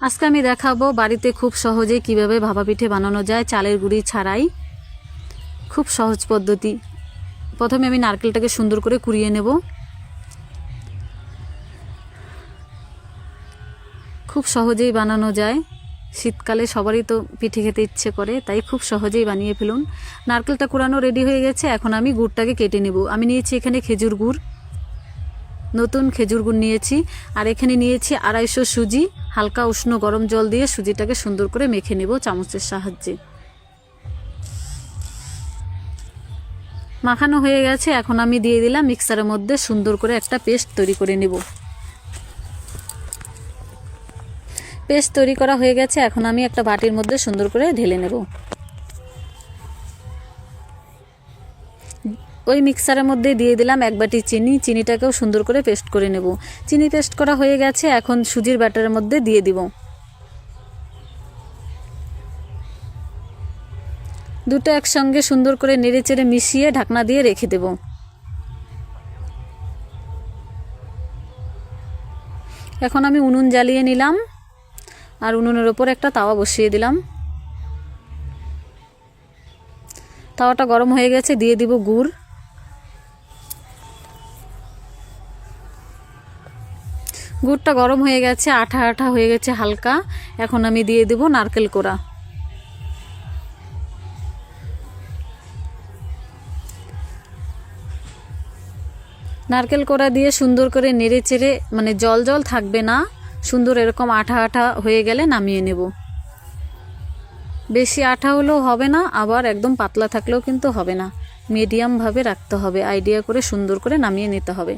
আজকে আমি দেখাবো বাড়িতে খুব সহজে কীভাবে ভাপা পিঠে বানানো যায় চালের গুঁড়ি ছাড়াই। খুব সহজ পদ্ধতি। প্রথমে আমি নারকেলটাকে সুন্দর করে কুড়িয়ে নেব। খুব সহজেই বানানো যায়। শীতকালে সবারই তো পিঠে খেতে ইচ্ছে করে, তাই খুব সহজেই বানিয়ে ফেলুন। নারকেলটা কুড়ানো রেডি হয়ে গেছে, এখন আমি গুড়টাকে কেটে নেব। আমি নিয়েছি এখানে খেজুর গুড়। নতুন খেজুর গুড় নিয়েছি, আর এখানে নিয়েছি আড়াইশো সুজি, হালকা উষ্ণ গরম জল দিয়ে সুজিটাকে সুন্দর করে মেখে নেব চামচের সাহায্যে। মাখানো হয়ে গেছে, এখন আমি দিয়ে দিলাম মিক্সারের মধ্যে সুন্দর করে একটা পেস্ট তৈরি করে নেব। পেস্ট তৈরি করা হয়ে গেছে, এখন আমি একটা বাটির মধ্যে সুন্দর করে ঢেলে নেব। ওই মিক্সারের মধ্যে দিয়ে দিলাম এক বাটি চিনি। চিনিটাকেও সুন্দর করে পেস্ট করে নেব। চিনি পেস্ট করা হয়ে গেছে, এখন সুজির ব্যাটারের মধ্যে দিয়ে দিব। দুটো একসঙ্গে সুন্দর করে নেড়েচেড়ে মিশিয়ে ঢাকনা দিয়ে রেখে দেব। এখন আমি উনুন জ্বালিয়ে নিলাম, আর উনুনের ওপর একটা তাওয়া বসিয়ে দিলাম। তাওয়াটা গরম হয়ে গেছে, দিয়ে দিব গুড়। গুড়টা গরম হয়ে গেছে, আঠা আঠা হয়ে গেছে হালকা। এখন আমি দিয়ে দেব নারকেল কোড়া। নারকেল কোড়া দিয়ে সুন্দর করে নেড়ে চেড়ে মানে জল জল থাকবে না, সুন্দর এরকম আঠা আঠা হয়ে গেলে নামিয়ে নেব। বেশি আঠা হলেও হবে না, আবার একদম পাতলা থাকলেও কিন্তু হবে না। মিডিয়ামভাবে রাখতে হবে, আইডিয়া করে সুন্দর করে নামিয়ে নিতে হবে।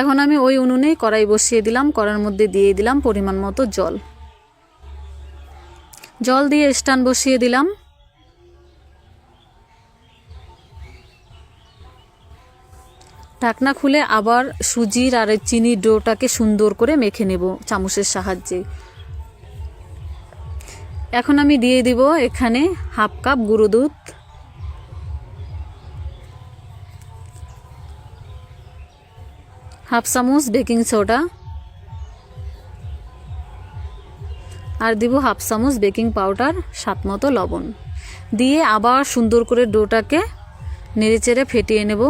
এখন আমি ওই উনুনেই কড়াই বসিয়ে দিলাম, কড়ার মধ্যে দিয়ে দিলাম পরিমাণ মতো জল। জল দিয়ে স্টান বসিয়ে দিলাম। ঢাকনা খুলে আবার সুজির আর চিনির ডোটাকে সুন্দর করে মেখে নেব চামচের সাহায্যে। এখন আমি দিয়ে দিব এখানে হাফ কাপ গুঁড়ো দুধ। হাফ চামচ বেকিং সোডা আর দিব হাফ চামচ বেকিং পাউডার, স্বাদ মতো লবণ। দিয়ে আবার সুন্দর করে ডোটাকে নেড়েচেড়ে ফেটিয়ে নেব।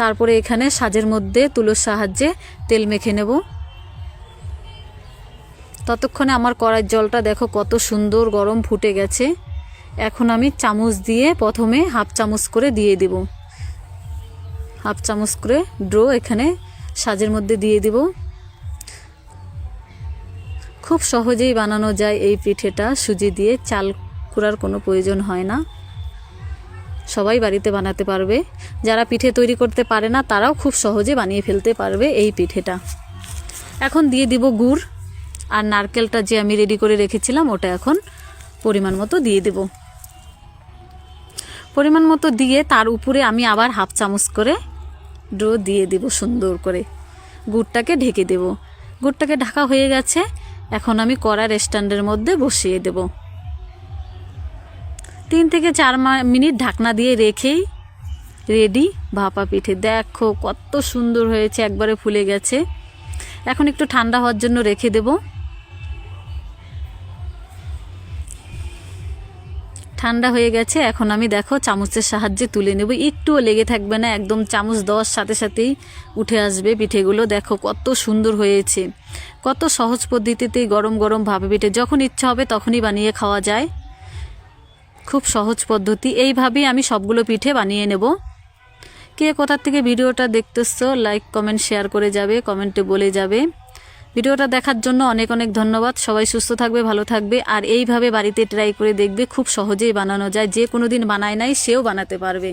তারপরে এখানে সাজের মধ্যে তুলোর সাহায্যে তেল মেখে নেব। ততক্ষণে আমার কড়াইয়ের জলটা দেখো কত সুন্দর গরম ফুটে গেছে। এখন আমি চামচ দিয়ে প্রথমে হাফ চামচ করে দিয়ে দেব। হাফ চামচ করে ড্রো এখানে সাজের মধ্যে দিয়ে দিব। খুব সহজেই বানানো যায় এই পিঠেটা। সুজি দিয়ে চাল কুড়ার কোনো প্রয়োজন হয় না। সবাই বাড়িতে বানাতে পারবে। যারা পিঠে তৈরি করতে পারে না, তারাও খুব সহজে বানিয়ে ফেলতে পারবে এই পিঠেটা। এখন দিয়ে দিব গুড়। আর নারকেলটা যে আমি রেডি করে রেখেছিলাম, ওটা এখন পরিমাণ মতো দিয়ে দেব। পরিমাণ মতো দিয়ে তার উপরে আমি আবার হাফ চামচ করে ডো দিয়ে দেব সুন্দর করে। গুড়টাকে ঢেকে দেব। গুড়টাকে ঢাকা হয়ে গেছে। এখন আমি কড়ার স্ট্যান্ডের মধ্যে বসিয়ে দেব। তিন থেকে চার মিনিট ঢাকনা দিয়ে রেখেই রেডি ভাপা পিঠে। দেখো কত সুন্দর হয়েছে, একবারে ফুলে গেছে। এখন একটু ঠান্ডা হওয়ার জন্য রেখে দেব। ঠান্ডা হয়ে গেছে, এখন আমি দেখো চামচের সাহায্যে তুলে নেব। একটুও লেগে থাকবে না, একদম চামচ দেওয়ার সাথে সাথেই উঠে আসবে পিঠেগুলো। দেখো কত সুন্দর হয়েছে, কত সহজ পদ্ধতিতে গরম গরম ভাপা পিঠে, যখন ইচ্ছা হবে তখনই বানিয়ে খাওয়া যায়। খুব সহজ পদ্ধতি, এইভাবেই আমি সবগুলো পিঠে বানিয়ে নেব। কে কোথার থেকে ভিডিওটা দেখতেছো, লাইক, কমেন্ট, শেয়ার করে যাবে, কমেন্টে বলে যাবে। ভিডিওটা দেখার জন্য অনেক অনেক ধন্যবাদ। সবাই সুস্থ থাকবে, ভালো থাকবে, আর এইভাবে বাড়িতে ট্রাই করে দেখবে, খুব সহজেই বানানো যায়। যে কোনো দিন বানায় নাই, সেও বানাতে পারবে।